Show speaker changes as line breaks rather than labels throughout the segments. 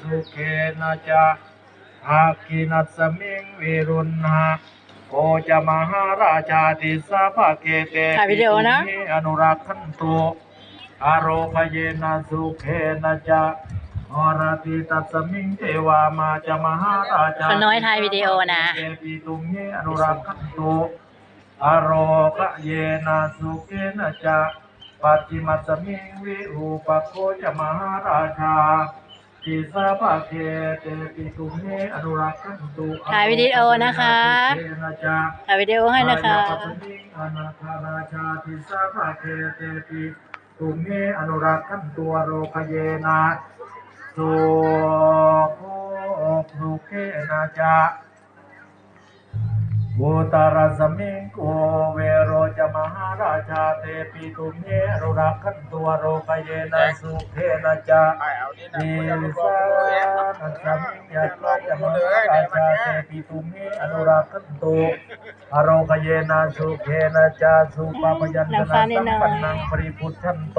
สุเกนะจะอากินัสมิงวิรุณหะโอจะมหาราชาติสาภาเกเต
ถ่ายวิดีโอนะ
ปิตุหิอนุรักขันตุอารพเยนะสุเกนะจะอรติตัสมิงเทวามาจะมหาราชา
คนน้อยถ่ายวิดีโอนะ
เตปิตุหิอนุรักขันตุอารกะเยนะสุเกนะจะปัจจิมัสสมิงวิรูปโคจะมหาราชา ทิสาภาเกเตปิตุเมอนุรักขันตุ
ถ่ายวิดีโอนะคะถ่ายวิดีโอให้นะคะ
อาปัสมิงอนาคาราชาทิสาภาเกเตปิตุเมอนุรักขันตัวโรคเยนะสุโคสุเกนะจา อุตรสมิงโกเวโรจะมหาราชาเตปิตุเมรุรักขันตัวโรกเยนะสุเทนะจานิสานัสมิงยัตวะจะมหาราชาเตปิตุเมอนุรักขันตุอโรกเยนะสุเทนะจาสุปปยัญชนะสัมปันนังปริพุทธันโต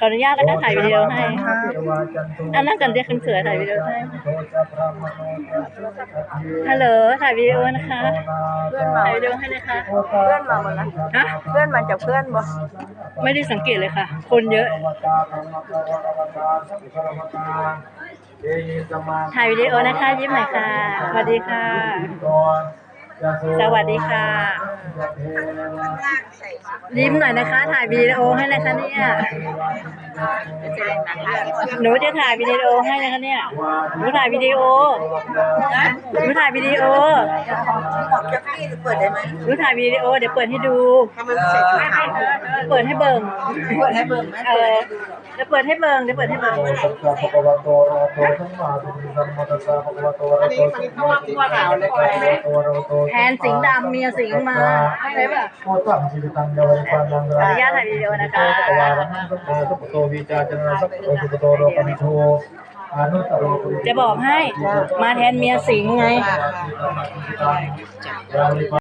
คุณส
มิ
วย
โอ
คุณ
ม
สวย
นะโม
ถ่ายวิดีโอ
ธรรมรัตนังสรังกัจฉามิโอมนะโม
สาธุค่ะ
สังฆรัตนังสรนังกัจฉามิอุปรัสสมิทิสาภะเกจตา
ขออนุญาตนะคะถ่ายวิดีโอให้อันนั้นก่อนเดี๋ยวคุณเสือถ่ายวิดีโอให้ฮัลโหลถ่ายวิดีโอนะคะถ่ายวิดีโอให้นะคะ
เพื่อนมาหมดแล้ว
ฮะ
เพื่อนมาจากเพื่อนบ่
ไม่ได้สังเกตเลยค่ะ คนเยอะถ่ายวิดีโอนะคะยิ้มหน่อยค่ะสวัสดีค่ะ สวัสดีค่ะ ยิ้มหน่อยนะคะ ถ่ายวิดีโอให้นะคะเนี่ยหนูจะถ่ายวิดีโอให้นะคะเนี่ยหนูถ่ายวิดีโอหนูถ่ายวิดีโอ
บอกจะพี่เปิดได้ไหม
หนูถ่ายวิดีโอ เดี๋ยวเปิดให้ดู
ทำไมไม่ใส่ชุดขาว
เปิดให้เบิ่ง
เปิดให้เบิ่งไหม
เออเดี๋ยวเปิดให้เบิ่งเดี๋ยวเปิดให้เบิ่งแทนสิงห์ดำเมียสิงห์มาใช่ปะ
โคตังชีวิตังเยาวิปันนัง
ขออนุญาตถ่ายวิดีโอนะคะ
สัพพวาระหังสัพพะสัพพะโตวิจาจนะสัพพะโตสุขโตโลกนิโทอานุตตโรปุริ
จะบอกให้มาแทนเมียสิงห์ไง
ยาวิปั